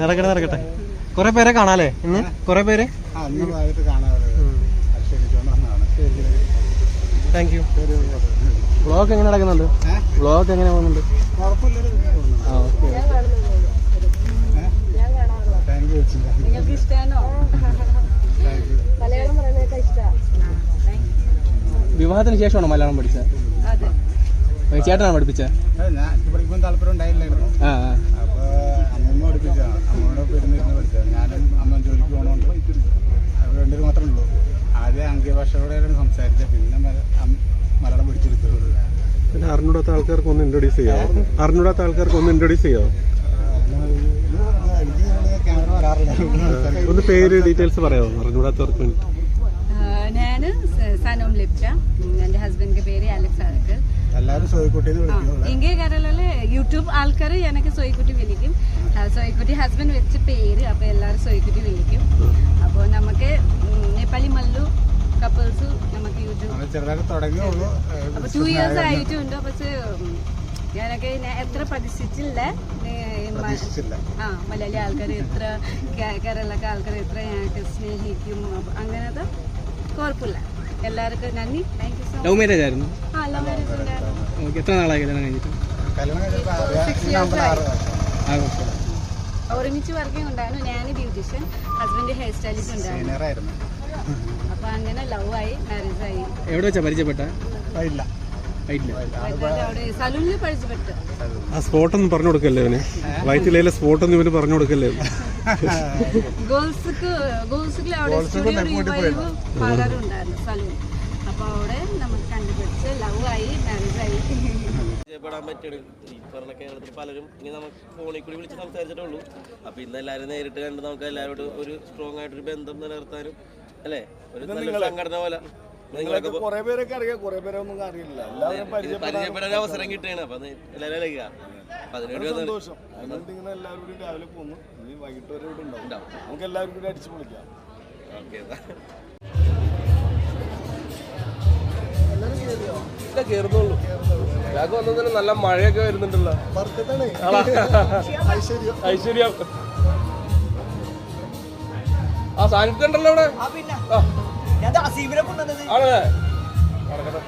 നടക്കട്ടെ നടക്കട്ടെ. കുറെ പേരെ കാണാല്ലേ ഇന്ന്? കുറെ പേര്? താങ്ക് യു വ്ളോഗ് എങ്ങനെ നടക്കുന്നുണ്ട്? വ്ളോഗ് എങ്ങനെ പോകുന്നുണ്ട്? വിവാഹത്തിന് ശേഷമാണോ മലയാളം പഠിച്ചത്? അതെ. ചേട്ടനാണ് പഠിപ്പിച്ചത്? താല്പര്യം ഉണ്ടായില്ലായിരുന്നു. ആ. ആദ്യം അംഗ്യഭാഷയോടെയാണ് സംസാരിച്ചത്. പിന്നെ മലയാളം പിടിച്ചെടുത്തിട്ടുള്ളത് പിന്നെ അറിഞ്ഞൂടാത്ത ആൾക്കാർക്ക് ഒന്ന് ഇൻട്രൊഡ്യൂസ് ചെയ്യാം അറിഞ്ഞൂടാത്ത ആൾക്കാർക്ക് ഒന്ന് ഇൻട്രൊഡ്യൂസ് വരാറില്ല ഒന്ന് പേര് ഡീറ്റെയിൽസ് പറയാമോ അറിഞ്ഞൂടാത്തവർക്ക് വേണ്ടി. ഞാൻ സനോം ലിപ്റ്റ. എന്റെ ഹസ്ബൻഡിന്റെ പേര് അലക്സ് വിളിക്കുന്നുള്ളൂ ഇങ്ങേ കേരളത്തിൽ യൂട്യൂബ് ആൾക്കാർ എനിക്ക് സോയിക്കുട്ടി വിളിക്കും. ആ, സോയിക്കുട്ടി ഹസ്ബൻഡ് വെച്ച പേര് അപ്പോൾ എല്ലാവരും സോയിക്കുട്ടി വിളിക്കും. അപ്പോൾ നമുക്ക് ഉം, നേപ്പാളി മല്ലു കപ്പിൾസ് നമുക്ക് യൂട്യൂബ് നമ്മൾ ചെറുതായിട്ട് തുടങ്ങിയുള്ളൂ അപ്പോൾ ടു ഇയേഴ്സ് ആയിട്ടുണ്ട്? പക്ഷേ ഞാനൊക്കെ എത്ര പ്രതീക്ഷിച്ചില്ല. ആ മലയാളി ആൾക്കാർ എത്ര കേ- കേരളത്തെ ആൾക്കാർ എത്ര ഞങ്ങൾക്ക് സ്നേഹിക്കും. അങ്ങനത്തെ കുഴപ്പമില്ല. എല്ലാവർക്കും നന്ദി. Thank you so love marriage ആയിരുന്നു? ആ ലവ് മാരേജ് ഉണ്ടായിരുന്നു. എത്ര നാളായി കല്യാണം കഴിഞ്ഞിട്ട്? കല്യാണം കഴിഞ്ഞപ്പോൾ ഒരുമിച്ച് വർക്കിംഗ് ഉണ്ടായിരുന്നു ഞാൻ ബ്യൂട്ടീഷ്യൻ ഹസ്ബൻഡ് ഹെയർ സ്റ്റൈലിസ്റ്റ് ഉണ്ടായിരുന്നു. അപ്പൊ അങ്ങനെ ലവ് ആയി മാരേജ് ആയി. എവിടെ വെച്ചാ പരിചയപ്പെട്ട? സലൂണിൽ പരിചയപ്പെട്ടു. ആ സ്പോട്ട് ഒന്നും പറഞ്ഞു കൊടുക്കല്ലേ ഇവന്? വയറ്റിലെ സ്പോട്ട് ഒന്നും ഇവന് പറഞ്ഞു കൊടുക്കല്ലേ? ഗേൾസ്ക്ക് ഗേൾസ്ക്ക് അവിടെ സ്റ്റുഡിയോ റിവൈവ് പാർലർ ഉണ്ടായിരുന്നു സലൂൺ അപ്പൊ അവിടെ നമുക്ക് കണ്ടുപിടിച്ച് ലവ് ആയി മാരേജ് ആയി. പരിചയപ്പെടാൻ പറ്റണ് ഈ പറഞ്ഞ കേരളത്തിൽ പലരും ഇനി നമുക്ക് ഫോണിൽ കൂടി വിളിച്ച് സംസാരിച്ചിട്ടുള്ളൂ. അപ്പൊ ഇന്ന് എല്ലാവരും നേരിട്ട് കണ്ട് നമുക്ക് എല്ലാവരോടും ഒരു സ്ട്രോങ് ആയിട്ടൊരു ബന്ധം നിലനിർത്താനും അല്ലേ? ഒരു നല്ല സംഘടന പോലെ. നിങ്ങളൊക്കെ കുറെ പേരൊക്കെ അറിയാം കുറെ പേരെ ഒന്നും അറിയില്ല എല്ലാവരും പരിചയപ്പെടാൻ അവസരം കിട്ടുകയാണ്. അപ്പൊ എല്ലാവരും അപ്പൊ സന്തോഷം. അതുകൊണ്ട് ഇങ്ങനെ എല്ലാവരും കൂടി രാവിലെ ഇനി വൈകിട്ട് വരെ ഇവിടെ ഉണ്ടാവും. നമുക്ക് എല്ലാവരും കൂടി അടിച്ചു പൊളിക്കാം. ഓക്കേ. കേറുന്നുള്ളൂ. ഒരാൾക്ക് വന്നതിന് നല്ല മഴയൊക്കെ വരുന്നുണ്ടല്ലോ. ഐശ്വര്യം. ആ സാനിധ്യം ഉണ്ടല്ലോ അവിടെ. ആണല്ലേ? നടക്കട്ടെ.